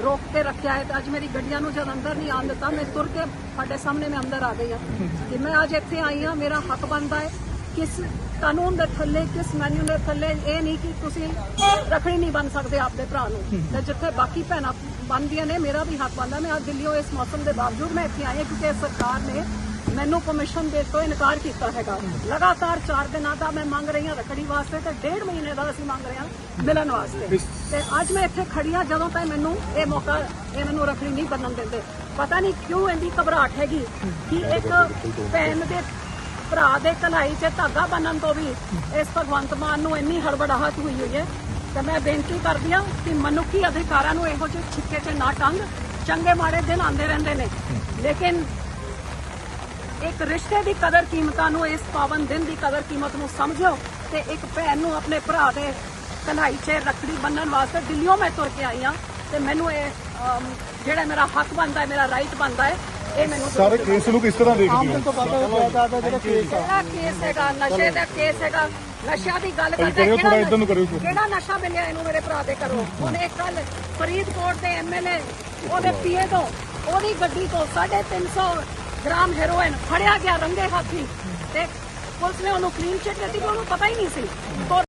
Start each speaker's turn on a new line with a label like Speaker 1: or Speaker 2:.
Speaker 1: ਰੋਕ ਕੇ ਰੱਖਿਆ ਹੈ ਤੇ ਅੱਜ ਮੇਰੀ ਗੱਡੀਆਂ ਨੂੰ ਜਦ ਅੰਦਰ ਨਹੀਂ ਆਉਣ ਦਿੱਤਾ, ਮੈਂ ਤੁਰ ਕੇ ਤੁਹਾਡੇ ਸਾਹਮਣੇ ਮੈਂ ਅੰਦਰ ਆ ਗਈ ਹਾਂ। ਕਿ ਮੈਂ ਅੱਜ ਇੱਥੇ ਆਈ ਹਾਂ, ਮੇਰਾ ਹੱਕ ਬਣਦਾ ਹੈ। ਕਿਸ ਕਾਨੂੰਨ ਦੇ ਥੱਲੇ, ਕਿਸ ਮੈਨੂ ਦੇ ਥੱਲੇ, ਇਹ ਨਹੀਂ ਕਿ ਤੁਸੀਂ ਰੱਖੜੀ ਨਹੀਂ ਬਣ ਸਕਦੇ ਆਪਦੇ ਭਰਾ ਨੂੰ। ਤੇ ਜਿੱਥੇ ਬਾਕੀ ਭੈਣਾਂ ਬਣਦੀਆਂ ਨੇ, ਮੇਰਾ ਵੀ ਹੱਕ ਬਣਦਾ। ਮੈਂ ਅੱਜ ਦਿੱਲੀੋਂ, ਇਸ ਮੌਸਮ ਦੇ ਬਾਵਜੂਦ ਮੈਂ ਇੱਥੇ ਆਈ ਹਾਂ, ਕਿਉਂਕਿ ਸਰਕਾਰ ਨੇ ਮੈਨੂੰ ਪਰਮਿਸ਼ਨ ਦੇਣ ਤੋਂ ਇਨਕਾਰ ਕੀਤਾ ਹੈਗਾ। ਲਗਾਤਾਰ 4 ਦਿਨਾਂ ਦਾ ਮੈਂ ਮੰਗ ਰਹੀ ਹਾਂ ਰੱਖੜੀ ਵਾਸਤੇ ਤੇ ਡੇਢ ਮਹੀਨੇ ਦਾ ਅਸੀਂ ਮੰਗ ਰਹੇ ਹਾਂ ਮਿਲਣ ਵਾਸਤੇ। ਤੇ ਅੱਜ ਮੈਂ ਇੱਥੇ ਖੜੀ ਹਾਂ ਜਦੋਂ ਤੱਕ ਮੈਨੂੰ ਇਹ ਮੌਕਾ, ਇਹ ਮੈਨੂੰ ਰੱਖੜੀ ਨਹੀਂ ਬੰਨਣ ਦਿੰਦੇ। ਪਤਾ ਨਹੀਂ ਕਿਉਂ ਇੰਨੀ ਘਬਰਾਹਟ ਹੈਗੀ ਕਿ ਇੱਕ ਭੈਣ ਦੇ ਭਰਾ ਦੇ ਕਲਾਈ 'ਚ ਧਾਗਾ ਬੰਨਣ ਤੋਂ ਵੀ ਇਸ ਭਗਵੰਤ ਮਾਨ ਨੂੰ ਇੰਨੀ ਹੜਬੜਾਹਟ ਹੋਈ ਹੋਈ ਹੈ। ਤੇ ਮੈਂ ਬੇਨਤੀ ਕਰਦੀ ਹਾਂ ਕਿ ਮਨੁੱਖੀ ਅਧਿਕਾਰਾਂ ਨੂੰ ਇਹੋ ਜਿਹੇ ਛਿੱਕੇ 'ਚ ਨਾ ਟੰਗ। ਚੰਗੇ ਮਾੜੇ ਦਿਨ ਆਉਂਦੇ ਰਹਿੰਦੇ ਨੇ। ਲੇਕਿਨ ਇੱਕ ਰਿਸ਼ਤੇ ਦੀ ਕਦਰ ਕੀਮਤਾਂ ਨੂੰ ਇਸ ਪਾਵਨ ਦਿਨ ਦੀ ਕਦਰ ਕੀਮਤ ਨੂੰ ਸਮਝੋ ਤੇ ਇੱਕ ਭੈਣ ਨੂੰ ਆਪਣੇ ਭਰਾ ਦੇ ਕਲਾਈ 'ਚ ਰੱਖੜੀ ਬੰਨਣ ਵਾਸਤੇ ਦਿੱਲੀੋਂ ਮੈਂ ਤੁਰ ਕੇ ਆਈ ਹਾਂ ਤੇ ਮੈਨੂੰ ਇਹ ਜਿਹੜਾ ਮੇਰਾ ਹੱਕ ਬਣਦਾ ਹੈ ਮੇਰਾ ਰਾਈਟ ਬਣਦਾ ਹੈ ਇਹ ਮੈਨੂੰ
Speaker 2: ਸਾਰੇ ਕੇਸ ਨੂੰ ਕਿਸ ਤਰ੍ਹਾਂ ਦੇਖਦੇ ਹੋ?
Speaker 3: ਜਿਹੜਾ ਕੇਸ ਆ
Speaker 1: ਹੈਗਾ ਨਸ਼ੇ ਦਾ ਕੇਸ ਹੈਗਾ ਨਸ਼ਿਆਂ ਦੀ ਗੱਲ ਕਰਦੇ। ਕਿਹੜਾ ਨਸ਼ਾ ਮਿਲਿਆ ਇਹਨੂੰ ਮੇਰੇ ਭਰਾ ਦੇ ਕਰੋ ਉਹਨੇ ਕੱਲ ਫਰੀਦਕੋਟ ਦੇ ਐਮਐਲਏ ਉਹਦੇ ਪੀਏ ਤੋਂ ਉਹਦੀ ਗੱਡੀ ਤੋਂ 350 ਗ੍ਰਾਮ ਹੈਰੋਇਨ ਫੜਿਆ ਗਿਆ ਰੰਗੇ ਹੱਥੀ ਤੇ ਪੁਲਿਸ ਨੇ ਉਹਨੂੰ ਕਲੀਨ ਚਿੱਟ ਦਿੱਤੀ ਕਿ ਉਹਨੂੰ ਪਤਾ ਹੀ ਨਹੀਂ ਸੀ।